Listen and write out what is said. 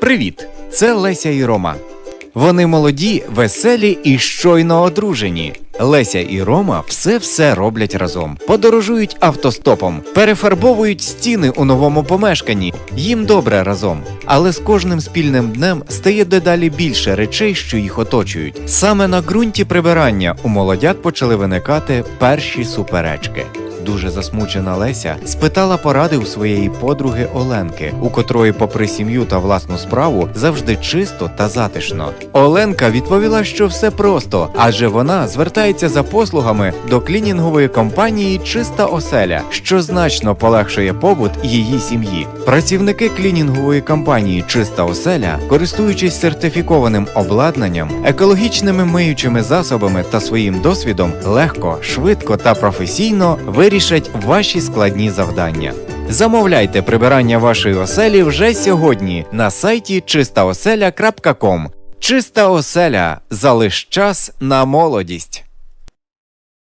Привіт! Це Леся і Рома. Вони молоді, веселі і щойно одружені. Леся і Рома все-все роблять разом. Подорожують автостопом, перефарбовують стіни у новому помешканні. Їм добре разом. Але з кожним спільним днем стає дедалі більше речей, що їх оточують. Саме на ґрунті прибирання у молодят почали виникати перші суперечки. Дуже засмучена Леся спитала поради у своєї подруги Оленки, у котрої, попри сім'ю та власну справу, завжди чисто та затишно. Оленка відповіла, що все просто, адже вона звертається за послугами до клінінгової компанії Чиста оселя, що значно полегшує побут її сім'ї. Працівники клінінгової компанії Чиста оселя, користуючись сертифікованим обладнанням, екологічними миючими засобами та своїм досвідом, легко, швидко та професійно вирішать ваші складні завдання. Замовляйте прибирання вашої оселі вже сьогодні на сайті чистаоселя.ком. Чиста оселя залиш час на молодість.